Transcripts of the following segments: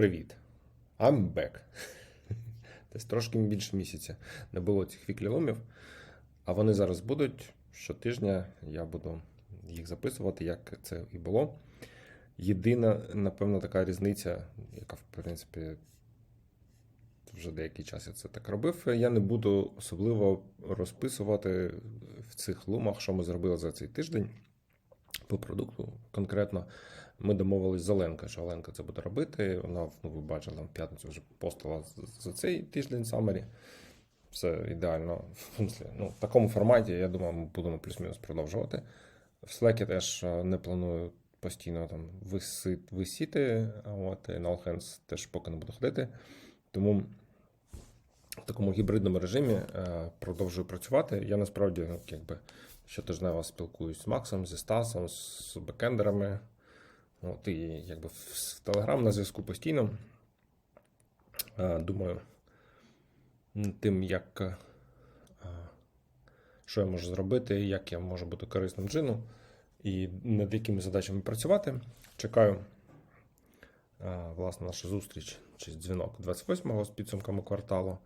Привіт. I'm back. Десь трошки більше місяця не було цих вікліломів, а вони зараз будуть. Щотижня я буду їх записувати, як це і було. Єдина, напевно, така різниця, яка, в принципі, вже деякий час я це так робив. Я не буду особливо розписувати в цих лумах, що ми зробили за цей тиждень по продукту конкретно. Ми домовились з Оленкою, що Оленка це буде робити. Вона, ну, ви бачили, в п'ятницю вже постила за цей тиждень Самері. Все ідеально. Ну, в такому форматі, я думаю, ми будемо плюс-мінус продовжувати. В Slack теж е, не планую постійно там висіти, от і на All Hands теж поки не буду ходити. Тому в такому гібридному режимі е, продовжую працювати. Я насправді ну, якби, щотижнево спілкуюсь з Максом, зі Стасом, з бекендерами. От, і якби в, Telegram на зв'язку постійно. Е, думаю, тим, як, е, що я можу зробити, як я можу бути корисним джину і над якими задачами працювати. Чекаю е, власне нашу зустріч чи дзвінок 28-го з підсумками кварталу.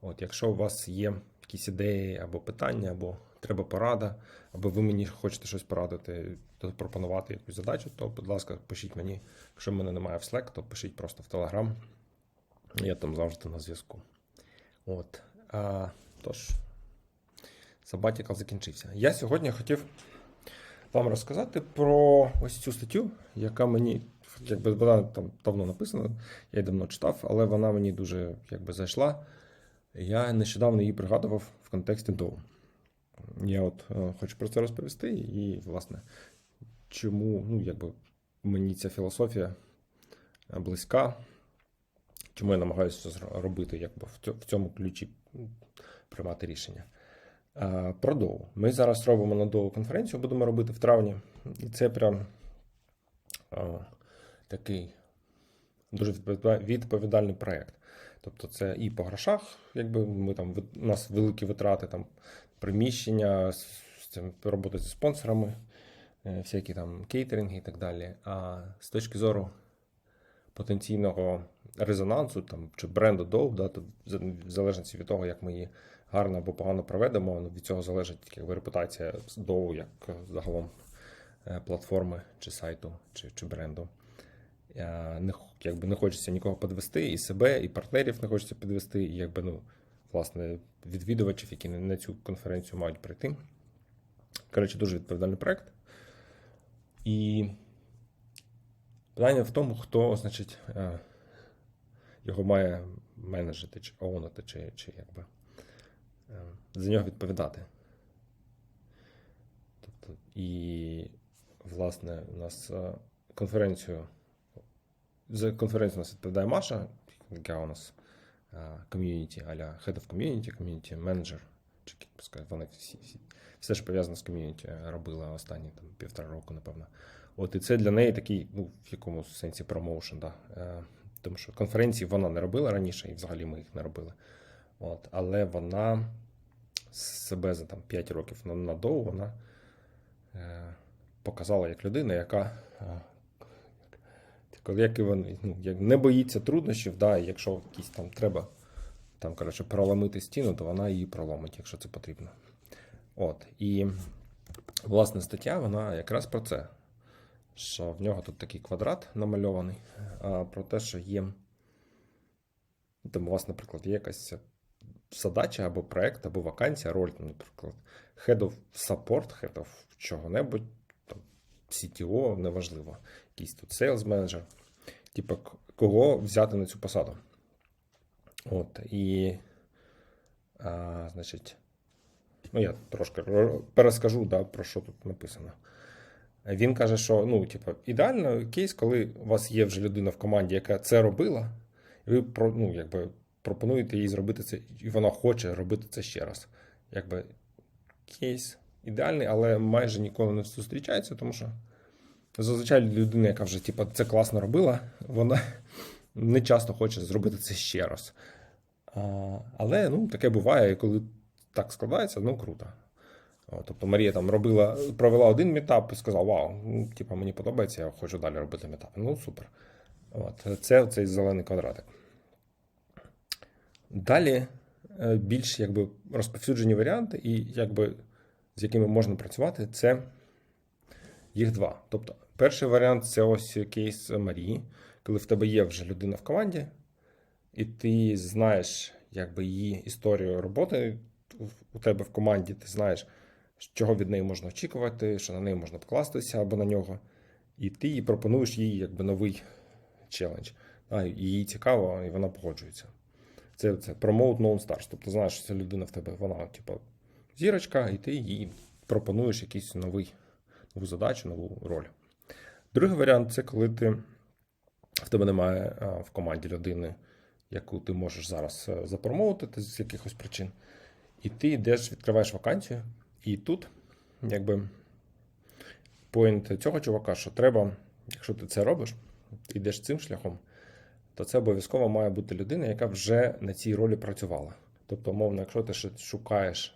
От, якщо у вас є якісь ідеї або питання, або треба порада, або ви мені хочете щось порадити, запропонувати якусь задачу, то, будь ласка, пишіть мені. Якщо мене немає в Slack, то пишіть просто в Telegram. Я там завжди на зв'язку. От. А, тож, Sabbatical закінчився. Я сьогодні хотів вам розказати про ось цю статтю, яка мені, якби вона там давно написана, я її давно читав, але вона мені дуже якби зайшла. Я нещодавно її пригадував в контексті Доу. Я от е, хочу про це розповісти, і, власне, чому ну, якби, мені ця філософія близька, чому я намагаюся робити якби, в цьому ключі приймати рішення. Е, Про Доу. Ми зараз робимо на Доу конференцію, будемо робити в травні. І це прям е, такий дуже відповідальний проєкт. Тобто це і по грошах, якби ми там у нас великі витрати, там приміщення, з, цим роботи зі спонсорами, е, всякі там кейтеринги і так далі. А з точки зору потенційного резонансу там, чи бренду Dove, да, то в залежності від того, як ми її гарно або погано проведемо, ну, від цього залежить якби, репутація Dove як загалом е, платформи чи сайту, чи, чи бренду. Е, Не, якби не хочеться нікого підвести, і себе, і партнерів не хочеться підвести, і якби, ну, власне, відвідувачів, які на- цю конференцію мають прийти. Коротше, дуже відповідальний проект. І питання в тому, хто, значить, е, його має менеджити, чи оунити, чи, чи якби е, за нього відповідати. Тобто, і, власне, у нас е, конференцію за конференцію у нас відповідає Маша, яка у нас ком'юніті, аля Head of Community, Community Manager, чи сказати, вони всі, всі, все, що пов'язано з ком'юніті, робила останні там, півтора року, напевно. От і це для неї такий, ну, в якомусь сенсі промоушен, да. Е, Тому що конференції вона не робила раніше, і взагалі ми їх не робили. От, але вона себе за там 5 років на, на вона е, показала як людина, яка е, як і вони, ну, як не боїться труднощів, да, якщо якісь там треба там, коротше, проломити стіну, то вона її проломить, якщо це потрібно. От. І власне стаття, вона якраз про це. Що в нього тут такий квадрат намальований, а, про те, що є. Там у вас, наприклад, є якась задача або проект, або вакансія, роль, наприклад, head of support, head of чого-небудь, CTO, неважливо, якийсь тут sales manager. Типу, кого взяти на цю посаду. От, і, а, значить, ну, я трошки перескажу, да, про що тут написано. Він каже, що ну, типу, ідеально кейс, коли у вас є вже людина в команді, яка це робила, і ви ну, якби, пропонуєте їй зробити це, і вона хоче робити це ще раз. Якби кейс ідеальний, але майже ніколи не зустрічається, тому що зазвичай людина, яка вже типу, це класно робила, вона не часто хоче зробити це ще раз. Але ну, таке буває, і коли так складається, ну круто. Тобто Марія там робила, провела один метап і сказала: Вау, ну, типу, мені подобається, я хочу далі робити метап. Ну, супер. От, це цей зелений квадратик. Далі е, більш якби, розповсюджені варіанти, і якби, з якими можна працювати, це їх два. Тобто, перший варіант це ось кейс Марії, коли в тебе є вже людина в команді, і ти знаєш якби, її історію роботи у- тебе в команді, ти знаєш, чого від неї можна очікувати, що на неї можна покластися або на нього. І ти їй пропонуєш їй якби новий челендж. Їй цікаво, і вона погоджується. Це, це Promote Known Stars. Тобто, знаєш, що ця людина в тебе, вона, типу, зірочка, і ти їй пропонуєш якийсь новий, нову задачу, нову роль. Другий варіант це коли ти в тебе немає в команді людини, яку ти можеш зараз е, запромоутити з якихось причин. І ти йдеш, відкриваєш вакансію, і тут, якби, поінт цього чувака, що треба, якщо ти це робиш, ти йдеш цим шляхом, то це обов'язково має бути людина, яка вже на цій ролі працювала. Тобто, умовно, якщо ти ще шукаєш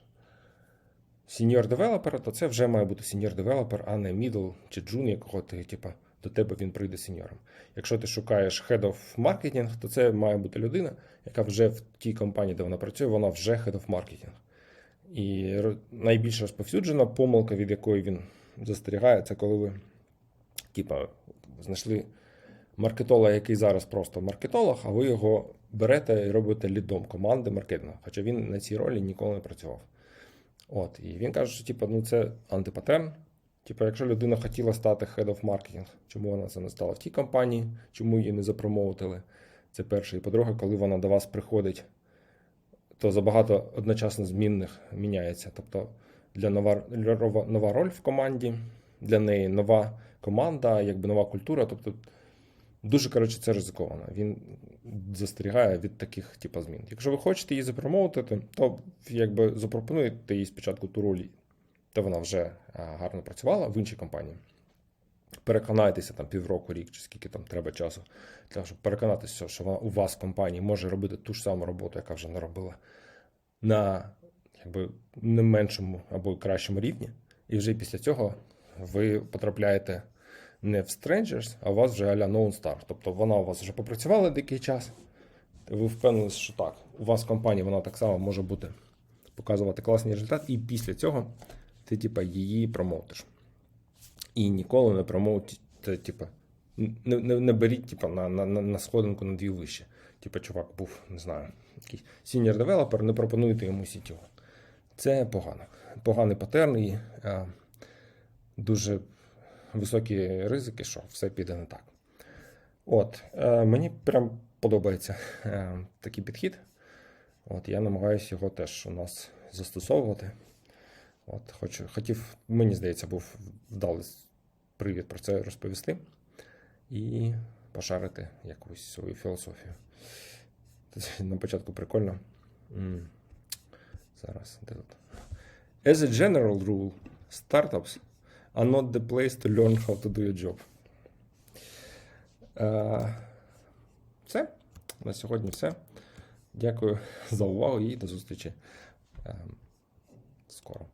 сіньор девелопера, то це вже має бути сіньор девелопер, а не мідл чи джун, якого ти, типа, до тебе він прийде сеньором. Якщо ти шукаєш head of marketing, то це має бути людина, яка вже в тій компанії, де вона працює, вона вже head of marketing. І найбільш розповсюджена помилка, від якої він застерігає, це коли ви, типа, знайшли маркетолога, який зараз просто маркетолог, а ви його берете і робите лідом команди маркетингу, хоча він на цій ролі ніколи не працював. От, і він каже, що типу, ну, це антипатерн. Типу, якщо людина хотіла стати head of marketing, чому вона це не стала в тій компанії, чому її не запромовили? Це перше. І по-друге, коли вона до вас приходить, то забагато одночасно змінних міняється. Тобто для нова, нова роль в команді, для неї нова команда, якби нова культура. Тобто дуже коротше, це ризиковано. Він застерігає від таких типу, змін. Якщо ви хочете її запромоутити, то якби запропонуєте їй спочатку ту роль, де вона вже гарно працювала в іншій компанії. Переконайтеся там півроку, рік чи скільки там треба часу, для того, щоб переконатися, що вона у вас в компанії може робити ту ж саму роботу, яка вже не робила на якби, не меншому або кращому рівні. І вже після цього ви потрапляєте не в Strangers, а у вас вже а-ля Known Star. Тобто вона у вас вже попрацювала деякий час. Ви впевнилися, що так, у вас в компанії вона так само може бути показувати класний результат, і після цього ти, типа, її промоутиш. І ніколи не промоутите, типа, не, не, не беріть типа, на, на, на сходинку на дві вище. Типа, чувак був, не знаю, якийсь сіньор девелопер, не пропонуйте йому CTO. Це погано. Поганий патерн і е, дуже високі ризики, що все піде не так. От, е, мені прям подобається е, такий підхід. От, я намагаюся його теж у нас застосовувати. От, хочу, хотів, мені здається, був вдалий привід про це розповісти і пошарити якусь свою філософію. На початку прикольно. Зараз, де тут? As a general rule, startups are not the place to learn how to do your job. Е, Все. На сьогодні все. Дякую за увагу і до зустрічі е, скоро.